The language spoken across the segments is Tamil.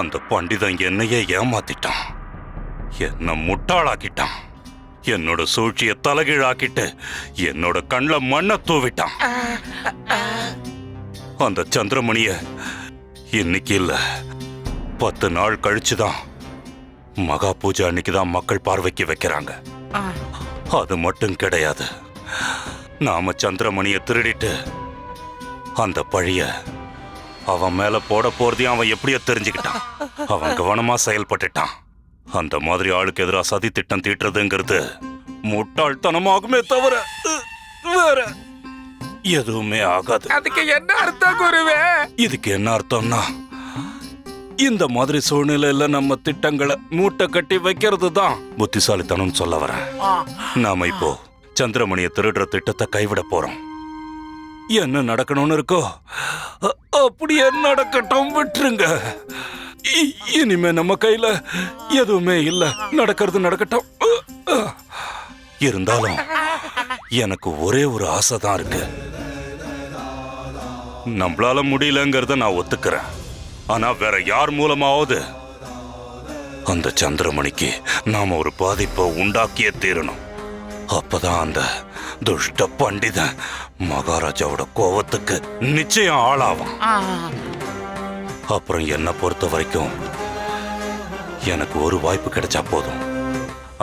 அந்த பண்டிதன் என்னையே ஏமாத்திட்டான். என்ன முட்டாளாக்கிட்டான். என்னோட சூழ்ச்சியை தலைகீழாக்கிட்டு என்னோட கண்ணில் மண்ணை தூவிட்டான். அந்த சந்திரமணிய இன்னைக்கு இல்ல. பத்து நாள் கழிச்சுதான் மகா பூஜை அன்னைக்கு தான் மக்கள் பார்வைக்கு வைக்கிறாங்க. அது மட்டும் கிடையாது. நாம சந்திரமணிய திருடிட்டு அந்த பழிய அவன் மேல போட போறதையும் அவன் எப்படியோ தெரிஞ்சுக்கிட்டான். அவன் கவனமா செயல்பட்டுட்டான். அந்த மாதிரி ஆளுக்கு எதிராக சதி திட்டம் தீட்டுறதுங்கிறது முட்டாள்தனமாகுமே தவிர வேற எதுவுமே ஆகாது. அதுக்கு என்ன அர்த்தம் குருவே? இதுக்கு என்ன அர்த்தம்னா இந்த மாதிரி சூழ்நிலையில நம்ம திட்டங்களை மூட்டை கட்டி வைக்கிறது தான் புத்திசாலித்தனம் சொல்ல வரேன். நாம இப்போ சந்திரமணியை திருடுற திட்டத்தை கைவிட போறோம். என்ன நடக்கணும்னு இருக்கோ அப்படியே நடக்கட்டும் விட்டுருங்க. இனிமே நம்ம கையில எதுவுமே இல்ல. நடக்கிறது நடக்கட்டும். இருந்தாலும் எனக்கு ஒரே ஒரு ஆசை தான் இருக்கு. நம்மளால முடியலங்கிறத நான் ஒத்துக்கிறேன். ஆனா வேற யார் மூலமாவது அந்த சந்திரமணிக்கு நாம ஒரு பாதிப்பை உண்டாக்கியே தீரணும். அப்பதான் அந்த துஷ்ட பண்டிதன். மகாராஜாவோட கோவத்துக்கு நிச்சயம் ஆளாவான். அப்புறம் என்னை பொறுத்த வரைக்கும் எனக்கு ஒரு வாய்ப்பு கிடைச்சா போதும்.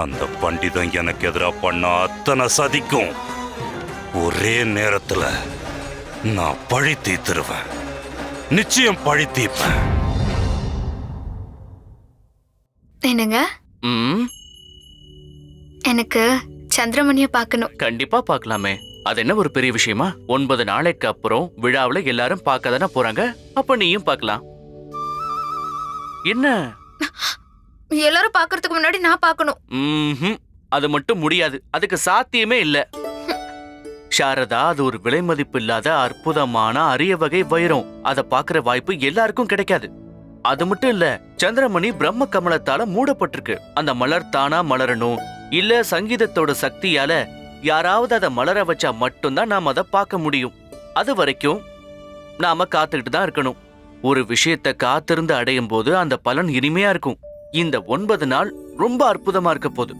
அந்த பண்டிதன் எனக்கு எதிராக பண்ண அத்தனை சதிக்கும் ஒரே நேரத்துல நான் பழி தீர்த்துருவேன் நிச்சயம் பழி தீர்ப்பேன் என்னங்க? எனக்கு சந்திரமணிய பார்க்கணும். கண்டிப்பா பார்க்கலாமே. அது என்ன ஒரு பெரிய விஷயமா? ஒன்பது நாளைக்கு அப்புறம் விழாவுல எல்லாரும் பார்க்க தானே போறாங்க? அப்ப நீயும் பார்க்கலாம். என்ன? எல்லாரும் பார்க்கறதுக்கு முன்னாடி நான் பார்க்கணும். ம்ஹும். அது மட்டும் முடியாது. அதுக்கு சாத்தியமே இல்ல. சாரதா அது ஒரு விலை மதிப்பு இல்லாத அற்புதமான அரிய வகை வைரம். அத பாக்குற வாய்ப்பு எல்லாருக்கும் கிடைக்காது. அது மட்டும் இல்ல சந்திரமணி பிரம்ம கமலத்தால மூடப்பட்டிருக்கு. அந்த மலர் தானா மலரணும். இல்ல சங்கீதத்தோட சக்தியால யாராவது அதை மலர வச்சா மட்டும்தான் நாம அதை பார்க்க முடியும். அது வரைக்கும் நாம காத்துக்கிட்டு தான் இருக்கணும். ஒரு விஷயத்தை காத்திருந்து அடையும் போது அந்த பலன் இனிமையா இருக்கும். இந்த ஒன்பது நாள் ரொம்ப அற்புதமா இருக்க போகுது.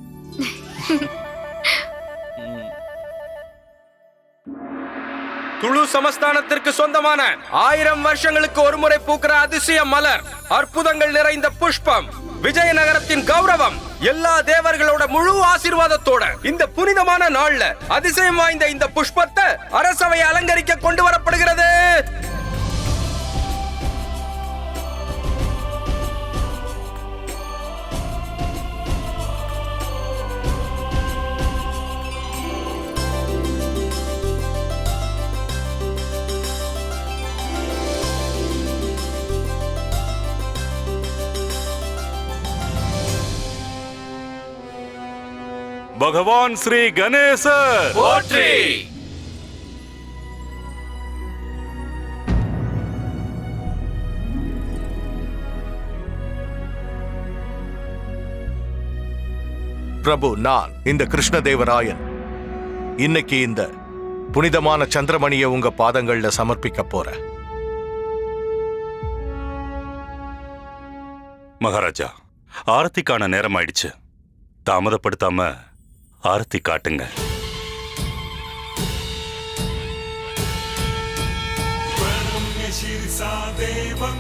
துளு சமஸ்தானத்திற்கு சொந்தமான ஆயிரம் வருஷங்களுக்கு ஒருமுறை பூக்கிற அதிசய மலர் அற்புதங்கள் நிறைந்த புஷ்பம் விஜயநகரத்தின் கௌரவம் எல்லா தேவர்களோட முழு ஆசீர்வாதத்தோட இந்த புனிதமான நாள்ல அதிசயம் வாய்ந்த இந்த புஷ்பத்தை அரசவை அலங்கரிக்க கொண்டு வரப்படுகிறது. பகவான் ஸ்ரீ கணேசர் போற்றி. பிரபு நான் இந்த கிருஷ்ணதேவராயன். இன்னைக்கு இந்த புனிதமான சந்திரமணியை உங்க பாதங்கள்ல சமர்ப்பிக்க போறேன். மகாராஜா ஆரத்திக்கான நேரம் ஆயிடுச்சு. தாமதப்படுத்தாம ஆரத்தி காட்டுங்க प्रणम्य शिरसा देवं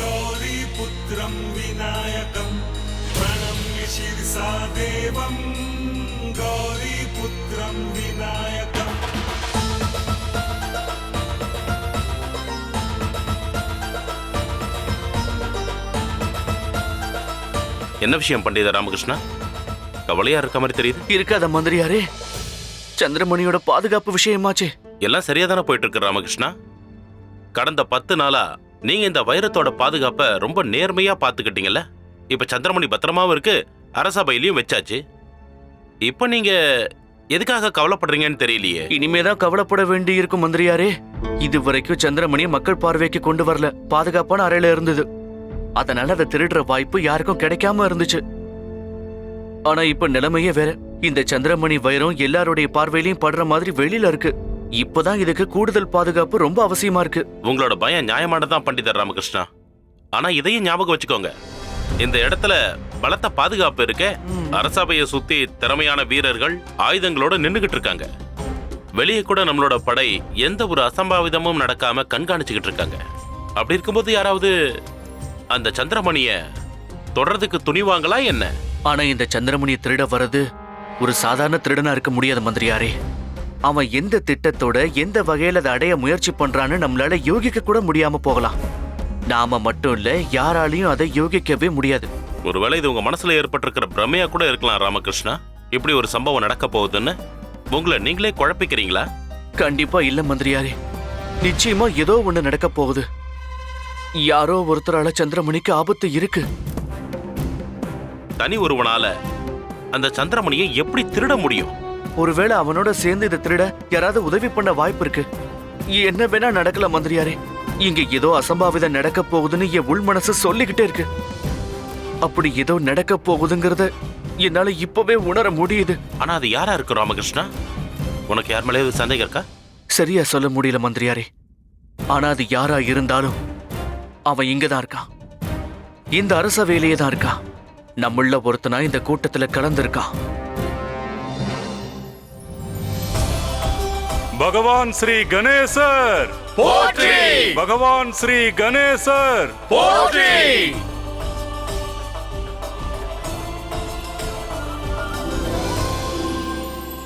गौरीपुत्रं विनायकं प्रणम्य शिरसा देवं गौरीपुत्रं विनायकम् என்ன விஷயம் பண்டித ராமகிருஷ்ணா கவலையா இருக்க மாதிரி தெரியுது. இருக்காத மந்திரியாரே. சந்திரமணியோட பாதுகாப்பு விஷயமாச்சே. எல்லாம் சரியா தானே போயிட்டு இருக்கு ராமகிருஷ்ணா? கடந்த பத்து நாளா நீங்க இந்த வைரத்தோட பாதுகாப்பை ரொம்ப நேர்மையா பாத்துக்கிட்டீங்கல்ல இப்ப சந்திரமணி பத்திரமாவும் இருக்கு அரசபையிலயும் வச்சாச்சு. இப்ப நீங்க எதுக்காக கவலைப்படுறீங்கன்னு தெரியலையே. இனிமேதான் கவலைப்பட வேண்டி இருக்கும் மந்திரியாரே. இது வரைக்கும் சந்திரமணி மக்கள் பார்வைக்கு கொண்டு வரல. பாதுகாப்பான அறையில இருந்தது. அதனால அதை திருடுற வாய்ப்பு யாருக்கும் கிடைக்காம இருந்துச்சு. ஆனா இப்ப நிலைமையே வேற. இந்த சந்திரமணி வைரம் எல்லாருடைய பார்வையிலயும் படுற மாதிரி வெளியில இருக்கு. இப்பதான் இதுக்கு கூடுதல் பாதுகாப்பு ரொம்ப அவசியமா இருக்கு. உங்களோட பயம் நியாயமானதான் பண்டிதர் ராமகிருஷ்ணா. ஆனா இதையும் ஞாபகம் வச்சுக்கோங்க. இந்த இடத்துல பலத்த பாதுகாப்பு இருக்க. அரசபையை சுத்தி திறமையான வீரர்கள் ஆயுதங்களோட நின்னுகிட்டு இருக்காங்க. வெளியே கூட நம்மளோட படை எந்த ஒரு அசம்பாவிதமும் நடக்காம கண்காணிச்சுக்கிட்டு இருக்காங்க. அப்படி இருக்கும்போது யாராவது அந்த சந்திரமணிய தொடர்றதுக்கு துணிவாங்களா என்ன? ஆனா இந்த சந்திரமுனியை திருட வர்றது ஒரு சாதாரண திருடனா இருக்க முடியாது மந்திரியாரே. அவன் எந்த திட்டத்தோட எந்த வகையில அதை அடைய முயற்சி பண்றான்னு நம்மளால யோகிக்க கூட முடியாம போகலாம். நாம மட்டும் இல்ல யாராலையும் அதை யோகிக்கவே முடியாது. ஒருவேளை இது உங்க மனசுல ஏற்பட்டிருக்கிற பிரமையா கூட இருக்கலாம் ராமகிருஷ்ணா. இப்படி ஒரு சம்பவம் நடக்க போகுதுன்னு உங்களை நீங்களே குழப்பிக்கிறீங்களா? கண்டிப்பா இல்ல மந்திரியாரே. நிச்சயமா ஏதோ ஒண்ணு நடக்க போகுது. யாரோ ஒருத்தரால சந்திரமணிக்கு ஆபத்து இருக்கு. தனி ஒருவனால அந்த சந்திரமணியை எப்படி திருட முடியும்? ஒருவேளை அவனோட சேர்ந்து இதை திருட யாராவது உதவி பண்ண வாய்ப்பு இருக்கு. என்ன வேணா நடக்கலாம் மந்திரியாரே. இங்க ஏதோ அசம்பாவிதம் நடக்க போகுதுன்னு என் உள் மனசு சொல்லிக்கிட்டே இருக்கு. அப்படி ஏதோ நடக்க போகுதுங்கிறத என்னால இப்பவே உணர முடியுது. ஆனா அது யாரா இருக்கு ராமகிருஷ்ணா? உனக்கு யார் மேலேயாவது சந்தேகம் இருக்கா? சரியா சொல்ல முடியல மந்திரியாரே. ஆனா அது யாரா இருந்தாலும் அவன் இங்கதான் இருக்கான். இந்த அரச வேலையே தான் இருக்கான். நம்மள ஒருத்தனா இந்த கூட்டத்துல கலந்திருக்கான். பகவான் ஸ்ரீ கணேசர்! போற்றி! பகவான் ஸ்ரீ கணேசர்! போற்றி!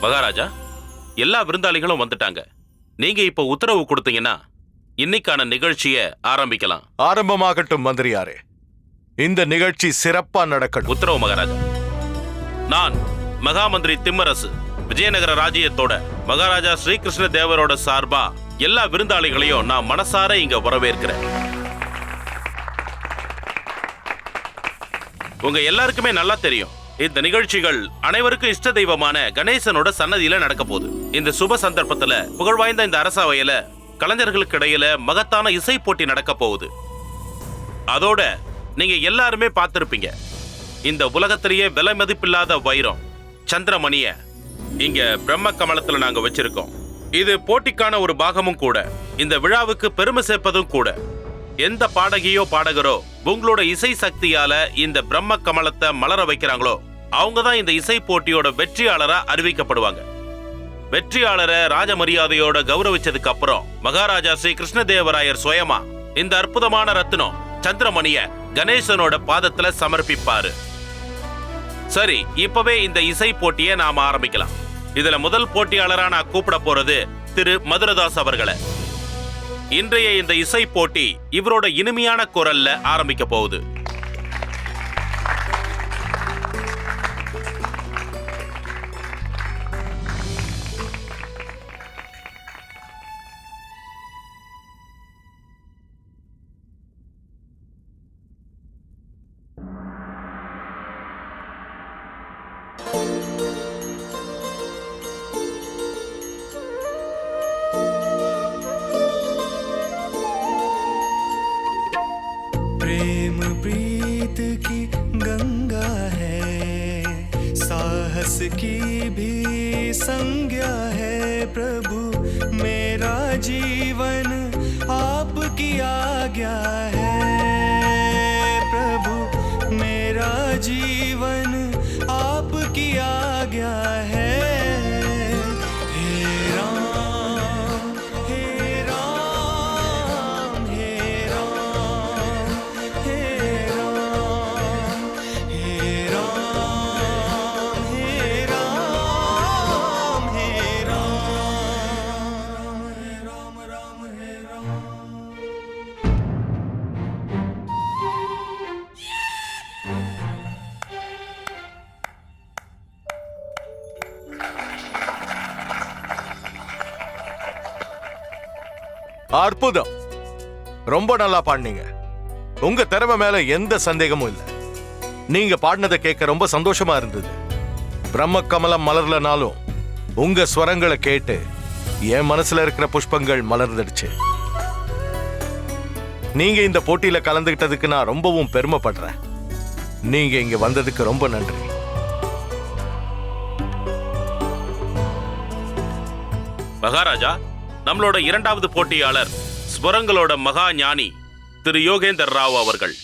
மகாராஜா எல்லா விருந்தாளிகளும் வந்துட்டாங்க. நீங்க இப்ப உத்தரவு கொடுத்தீங்கன்னா இன்னைக்கான நிகழ்ச்சியை ஆரம்பிக்கலாம். ஆரம்பமாகட்டும் மந்திரியாரே. இந்த நிகழ்ச்சி சிறப்பா நடக்கணும். உத்தரவு மகாராஜா. நான் மகாமந்திரி திம்மரசு விஜயநகர ராஜ்யத்தோட மகாராஜா ஸ்ரீகிருஷ்ண தேவரோட சார்பா எல்லா விருந்தாளிகளையும் நான் மனசார இங்க வரவேற்கிறேன். உங்க எல்லாருக்குமே நல்லா தெரியும். இந்த நிகழ்ச்சிகள் அனைவருக்கும் இஷ்ட தெய்வமான கணேசனோட சன்னதியில நடக்க போகுது. இந்த சுப சந்தர்ப்பத்துல புகழ்வாய்ந்த இந்த அரசவையில கலைஞர்களுக்கு இடையில மகத்தான இசை போட்டி நடக்க போகுது. அதோட நீங்க எல்லாருமே பார்த்திருப்பீங்க. இந்த உலகத்திலேயே விலை மதிப்பில்லாத வைரம் சந்திரமணிய. இங்க பிரம்ம கமலத்துல நாங்க வச்சிருக்கோம். இது போட்டிக்கான ஒரு பாகமும் கூட. இந்த விழாவுக்கு பெருமை சேர்ப்பதும் கூட. எந்த பாடகியோ பாடகரோ உங்களோட இசை சக்தியால இந்த பிரம்ம கமலத்தை மலர வைக்கிறாங்களோ அவங்க தான் இந்த இசை போட்டியோட வெற்றியாளரா அறிவிக்கப்படுவாங்க. வெற்றியாளரை ராஜ மரியாதையோட கௌரவிச்சதுக்கு அப்புறம் மகாராஜா ஸ்ரீ கிருஷ்ணதேவராயர் சுயமா இந்த அற்புதமான ரத்தினம் சந்திரமணிய கணேசனோட பாதத்துல சமர்ப்பிப்பாரு. சரி இப்பவே இந்த இசை போட்டியை நாம ஆரம்பிக்கலாம். இதுல முதல் போட்டியாளரா நான் கூப்பிட போறது திரு மதுரதாஸ் அவர்களை. இன்றைய இந்த இசை போட்டி இவரோட இனிமையான குரல்ல ஆரம்பிக்க போகுது. जीवन आपकी आ गया है। அற்புதம். ரொம்ப நல்லா பாடினீங்க. உங்க திறமை மேல எந்த சந்தேகமும் இல்லை. நீங்க பாடினதை கேட்க ரொம்ப சந்தோஷமா இருந்தது. பிரம்ம கமலம் மலர்லனாலும் உங்க ஸ்வரங்களை கேட்டு என் மனசுல இருக்கிற புஷ்பங்கள் மலர்ந்துடுச்சு. நீங்க இந்த போட்டியில கலந்துகிட்டதுக்கு நான் ரொம்பவும் பெருமைப்படுறேன். நீங்க இங்க வந்ததுக்கு ரொம்ப நன்றி. மகாராஜா நம்மளோட இரண்டாவது போட்டியாளர் ஸ்வரங்களோட மகா ஞானி திரு யோகேந்தர் ராவ் அவர்கள்.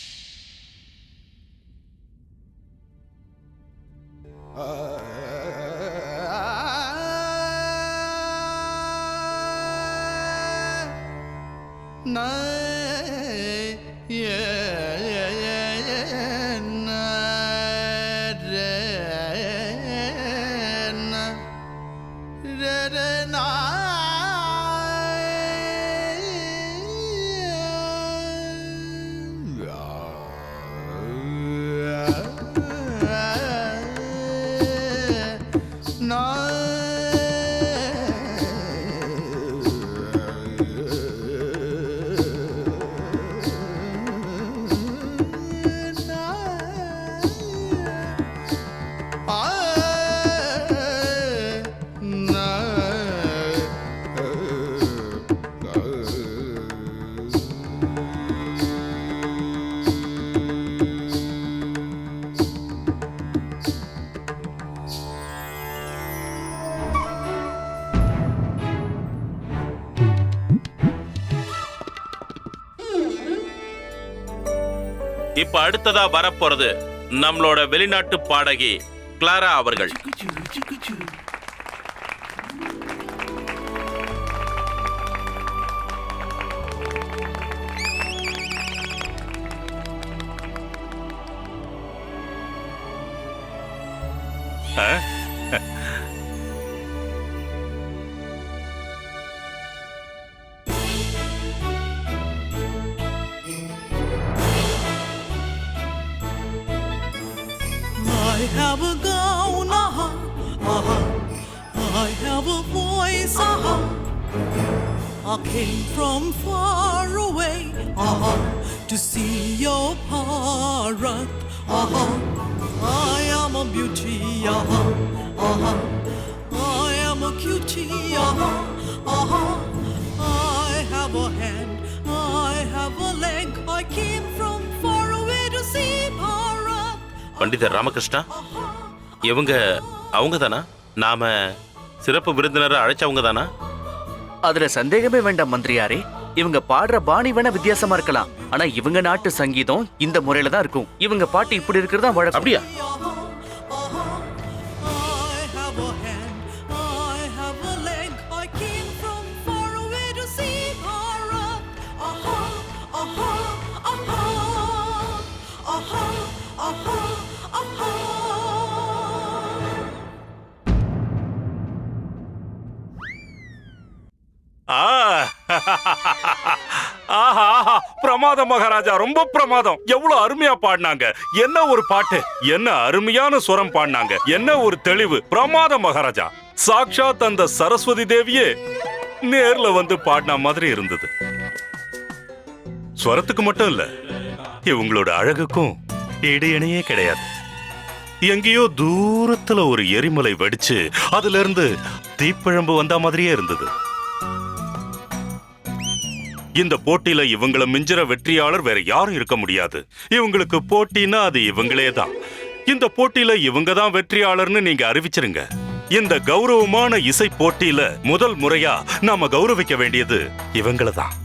நான் அடுத்ததா வரப்போறது நம்மளோட வெளிநாட்டு பாடகி கிளாரா அவர்கள் Huh? Uh-huh. I am a beauty, uh-huh, uh-huh. I am a cutie, uh-huh, uh-huh. I have a hand, I have a leg. I came from far away to see parrot. பண்டிதர் ராமகிருஷ்ணா இவங்க அவங்க தானா நாம சிறப்பு விருந்தினரை அழைச்சவங்க தானா அதுல சந்தேகமே வேண்டாம் மந்திரியாரே இவங்க பாடுற பாணி வேணா வித்தியாசமா இருக்கலாம். ஆனா இவங்க நாட்டு சங்கீதம் இந்த முறையில தான் இருக்கும். இவங்க பாட்டு இப்படி இருக்கிறதா வழக்கம். அப்படியா? பிரமாதம் மகாராஜா ரொம்ப பிரமாதம். எவ்வளவு அருமையா பாடினாங்க. என்ன ஒரு பாட்டு? என்ன அருமையான சுரம் பாடினாங்க. என்ன ஒரு தெளிவு. பிரமாதம் மகாராஜா. சாக்ஷாத் அந்த சரஸ்வதி தேவியே நேர்ல வந்து பாடின மாதிரி இருந்தது. ஸ்வரத்துக்கு மட்டும் இல்ல இவங்களோட அழகுக்கும் இடையணையே கிடையாது. எங்கேயோ தூரத்துல ஒரு எரிமலை வெடிச்சு அதுல இருந்து தீப்பிழம்பு வந்த மாதிரியே இருந்தது. இந்த போட்டியில இவங்கள மிஞ்சிற வெற்றியாளர் வேற யாரும் இருக்க முடியாது. இவங்களுக்கு போட்டினா அது இவங்களே தான் இந்த போட்டியில இவங்க தான் வெற்றியாளர்னு நீங்க அறிவிச்சிருங்க. இந்த கௌரவமான இசை போட்டியில முதல் முறையா நாம கௌரவிக்க வேண்டியது இவங்கள தான்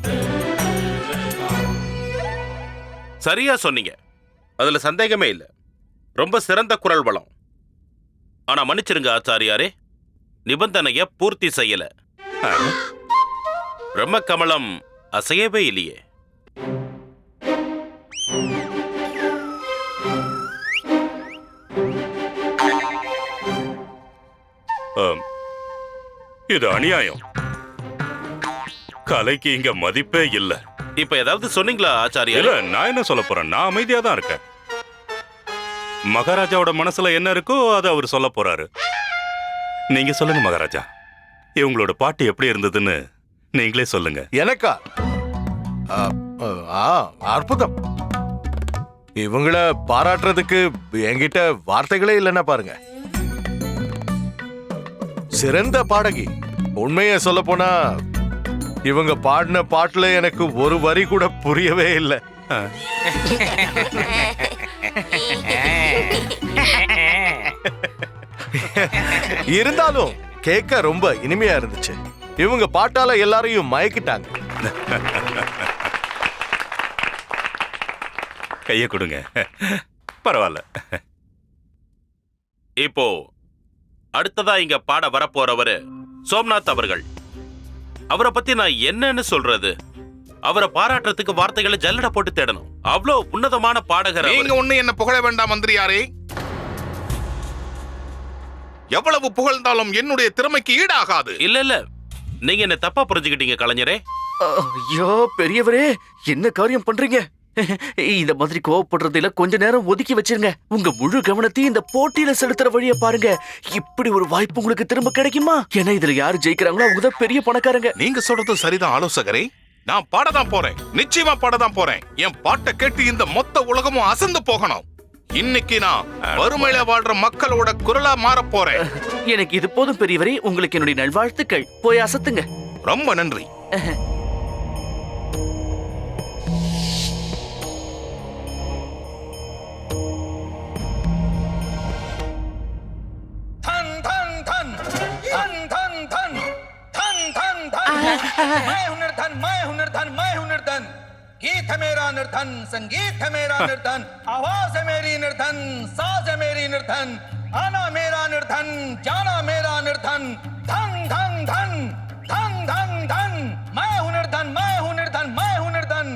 சரியா சொன்னீங்க. அதுல சந்தேகமே இல்ல. ரொம்ப சிறந்த குரல் வளம். ஆனா மன்னிச்சிருங்க ஆச்சாரியாரே நிபந்தனைய பூர்த்தி செய்யல. பிரம்ம கமலம் அசையவே இல்லையே. இது அநியாயம். கலைக்கு இங்க மதிப்பே இல்ல. இப்ப ஏதாவது சொன்னீங்களா இல்ல ஆச்சாரியாரே நான் என்ன சொல்ல போறேன்? நான் அமைதியா தான் இருக்கேன். மகாராஜாவோட மனசுல என்ன இருக்கோ அதை அவர் சொல்ல போறாரு. நீங்க சொல்லுங்க மகாராஜா. இவங்களோட பாட்டு எப்படி இருந்ததுன்னு நீங்களே சொல்லுங்க. எனக்கா? ஆ, ஆ, அற்புதம். இவங்கள பாராட்டுறதுக்கு என்கிட்ட வார்த்தைகளே இல்லைன்னா பாருங்க. சிறந்த பாடகி. உண்மையை சொல்ல போனா இவங்க பாடின பாட்டுல எனக்கு ஒரு வரி கூட புரியவே இல்லை. இருந்தாலும் கேட்க ரொம்ப இனிமையா இருந்துச்சு. இவங்க பாட்டால எல்லாரையும் மயக்கிட்டாங்க. கையை கொடுங்க. பரவாயில்ல. இப்போ அடுத்ததா இங்க பாட வரப்போறவரு சோம்நாத் அவர்கள். அவரை பத்தி நான் என்னன்னு சொல்றது? அவரை பாராட்டுறதுக்கு வார்த்தைகளை ஜல்லட போட்டு தேடணும். அவ்வளோ உன்னதமான பாடகர் அவரு. நீங்க ஒண்ணு என்ன புகழ வேண்டாம் மந்திரியாரே. எவ்வளவு புகழ்ந்தாலும் என்னுடைய திறமைக்கு ஈடாகாது. இல்ல இல்ல. நீங்க என்ன தப்பா புரிஞ்சுக்கிட்டீங்க கலைஞரே? ஐயோ பெரியவரே என்ன காரியம் பண்றீங்க? இந்த மாதிரி கோவப்படுறதுல கொஞ்ச நேரம் ஒதுக்கி வச்சிருங்க. உங்க முழு கவனத்தையும் இந்த போட்டியில செலுத்துற வழிய பாருங்க. இப்படி ஒரு வாய்ப்பு உங்களுக்கு திரும்ப கிடைக்குமா? ஏன்னா இதுல யாரு ஜெயிக்கிறாங்களோ அவங்க தான் பெரிய பணக்காரங்க. நீங்க சொல்றது சரிதான் ஆலோசகரே. நான் பாடதான் போறேன். நிச்சயமா பாடதான் போறேன். என் பாட்டை கேட்டு இந்த மொத்த உலகமும் அசந்து போகணும். இன்னைக்கு நான் வறுமையில வாழ்ற மக்களோட குரலா மாற போறேன். எனக்கு இது போதும் பெரியவரே உங்களுக்கு என்னுடைய நல்வாழ்த்துக்கள். போய் அசத்துங்க. ரொம்ப நன்றி. मैं हुनर धन मैं हुनर धन मैं हुनर धन हूँ हूँ गीत है मेरा निर्धन संगीत है मेरा निर्धन आवाज़ है मेरी निर्धन साज है मेरी निर्धन आना मेरा निर्धन जाना मेरा निर्धन धन धन धन धन धन धन मैं हूँ निर्धन मैं हूँ निर्धन मैं हूँ निर्धन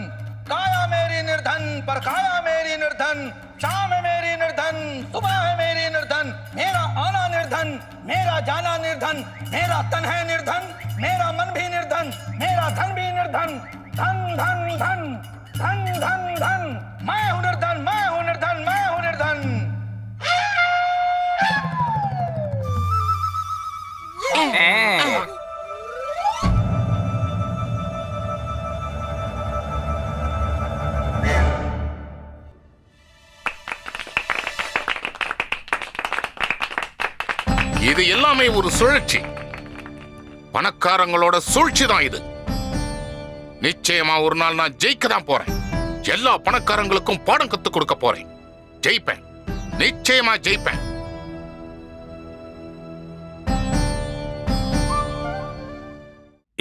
काया मेरी निर्धन पर काया मेरी निर्धन शाम है मेरी निर्धन सुबह है मेरी निर्धन, मेरा जाना निर्धन, मेरा तन है निर्धन, मेरा मन भी निर्धन, मेरा धन भी निर्धन। धन धन धन धन धन धन। சுழற்சி. பணக்காரங்களோட சூழ்ச்சி தான் இது. நிச்சயமா ஒரு நாள் நான் ஜெயிக்க தான் போறேன். எல்லா பணக்காரங்களுக்கும் பாடம் கத்துக் கொடுக்க போறேன். ஜெயிப்பேன். நிச்சயமா ஜெயிப்பேன்.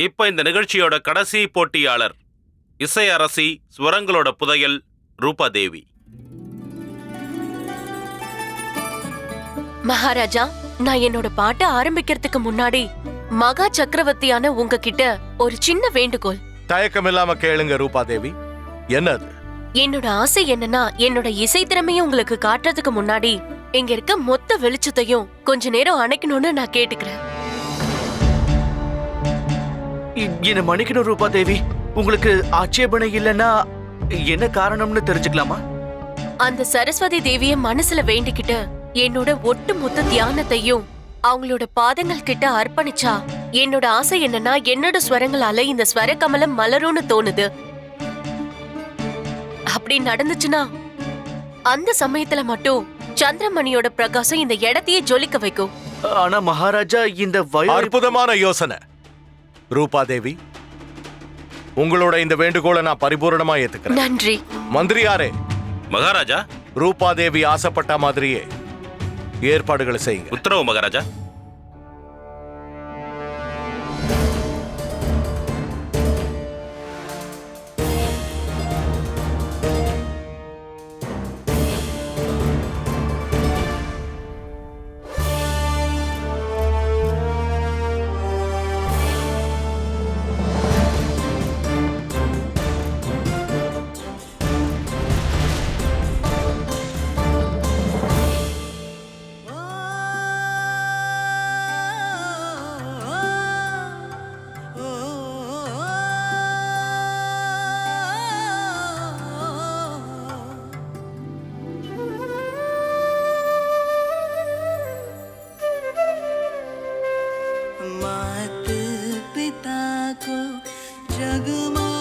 இப்ப இந்த நிகழ்ச்சியோட கடைசி போட்டியாளர் இசை அரசி ஸ்வரங்களோட புதையல் ரூபா தேவி மகாராஜா நான் என்னோட பாட்டை ஆரம்பிக்கிறதுக்கு முன்னாடி மகா சக்கரவர்த்தியான உங்ககிட்ட ஒரு சின்ன வேண்டுகோள். தயக்கம் இல்லாம கேளுங்க ரூபாதேவி. என்னது? என்னோட ஆசை என்னன்னா என்னோட இசை திறமையை உங்களுக்கு காட்டுறதுக்கு முன்னாடி இங்க இருக்க மொத்த வெளிச்சத்தையும் கொஞ்ச நேரம் அணைக்கணும்னு நான் கேட்டுக்கிறேன். என்ன மன்னிக்கணும் ரூபா தேவி உங்களுக்கு ஆட்சேபனை இல்லைன்னா என்ன காரணம்னு தெரிஞ்சுக்கலாமா? அந்த சரஸ்வதி தேவிய மனசுல வேண்டிக்கிட்டு என்னோட ஒட்டு மொத்த தியானத்தையும் அவங்களோட பாதங்கள் கிட்ட அர்ப்பணிச்சா என்னோட ஆசை என்னன்னா என்னோட ஸ்வரங்களால இந்த ஸ்வர கமலம் மலரும்னு தோணுது. அப்படி நடந்துச்சுன்னா அந்த சமயத்துல மட்டும் சந்திரமணியோட பிரகாசம் இந்த இடத்தையே ஜொலிக்க வைக்கும். ஆனா மகாராஜா இந்த அற்புதமான யோசனை. ரூபாதேவி உங்களோட இந்த வேண்டுகோளை நான் பரிபூரணமா ஏத்துக்கிறேன். நன்றி. மந்திரியாரே மகாராஜா. ரூபாதேவி ஆசைப்பட்ட மாதிரியே ஏற்பாடுகளை செய்யுங்க உத்தரவு மகாராஜா. Good morning.